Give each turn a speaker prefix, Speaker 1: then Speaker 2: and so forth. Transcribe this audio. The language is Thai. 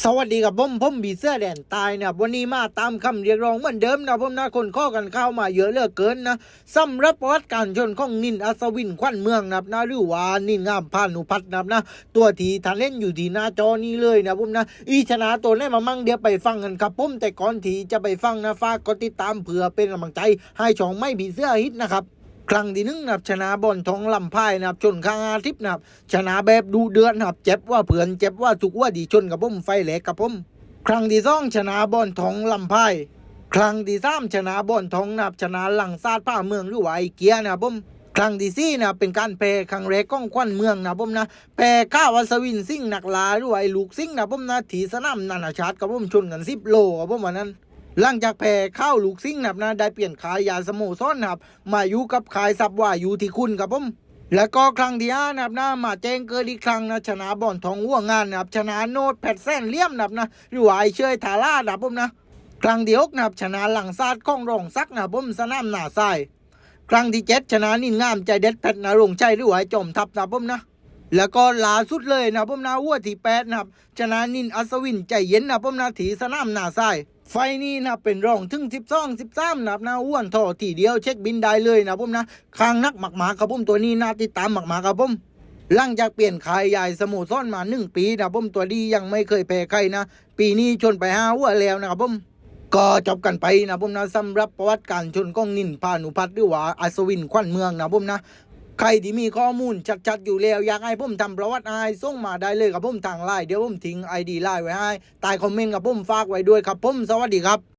Speaker 1: สวัสดีครับผมผมบีเสื้อแดนตายนะวันนี้มาตามคำเรียกร้องเหมือนเดิมนะผมนะคนข้อกันเข้ามาเยอะเหลือเกินนะสำหรับประวัติการชนของนินอัศวินขวัญเมืองนะนะหรือว่านินงามพานุพัฒน์นะนะตัวทีทานเล่นอยู่ที่หน้าจอนี้เลยนะผมนะอีชนะตัวนี้มามั่งเดี๋ยวไปฟังกันครับผมแต่ก่อนทีจะไปฟังนะฝากกดติดตามเผื่อเป็นกำลังใจให้ช่องไม่บีเสื้อฮิตนะครับ ครั้งที่หนึ่งนะครับชนะบอลทองลำพายนะครับชนข้างอาทิตย์นะครับชนะแบบดูเดือดนะครับเจ็บว่าเผื่อนเจ็บว่าถูกว่าดีชนกับผมไฟแหลกกับผมครั้งที่สองชนะบอลทองลำพายครั้งที่สามชนะบอลทองนะครับชนะหลังซาดผ้าเมืองหรือว่าไอเกียนะครับผมครั้งที่สี่นับเป็นการแพ้ครั้งแรกของควันเมืองนะผมนะแพ้ข้าวัสวินซิ่งหนักลาหรือว่าไอลูกซิ่งนะผมนะถีสนามนานาชาติกับผมชนกันสิบโลกับผมวันนั้น หลังจากแพ้ข้าวลูกซิ่งนะครับนะได้เปลี่ยนขายยาสโมสรนะครับมาอยู่กับขายซับว่าอยู่ที่คุณครับผมแล้วก็ครั้งที่ห้านะครับนะมาแจ้งเกิดอีกครั้งนะชนะบอลทองหัวงานนะครับชนะโนดแพทแซนเลี่ยมนะครับนะหรือว่าไอเชยทาร่านะครับผมนะครั้งที่หกนะครับชนะหลังซาดข้องรองซักนะครับผมสนามหน้าทรายครั้งที่เจ็ดชนะนินงามใจเด็ดแพทนรงใจหรือว่าจอมทัพนะครับผมนะ แล้วก็ล่าสุดเลยนะครับผมนะวัวที่แปดนะครับชนะนินอัศวินใจเย็นนะครับผมนะถีสนามหน้าทรายไฟนี้นะเป็นรองถึง 12 13นะครับนะอ้วนท่อทีเดียวเช็คบินได้เลยนะครับผมนะข้างนักหมักหมาครับผมตัวนี้น่าติดตามหมักหมาครับผมหลังจากเปลี่ยนขายใหญ่สมุทรซ้อนมาหนึ่งปีนะครับผมตัวดียังไม่เคยแพ้ใครนะ ปีนี้ชนไปห้าวัวแล้วนะครับผมก็จบกันไปนะผมนะสำหรับประวัติการชนของนินพานุพัฒน์หรือว่าอัศวินขวัญเมืองนะผมนะ ใครที่มีข้อมูลชัดๆอยู่แล้ว อยากให้ผมทำประวัติอะไรส่งมาได้เลยครับผมทางไลน์เดี๋ยวผมทิ้งไอดีไลน์ไว้ให้ใต้คอมเมนต์กับผมฝากไว้ด้วยครับผมสวัสดีครับ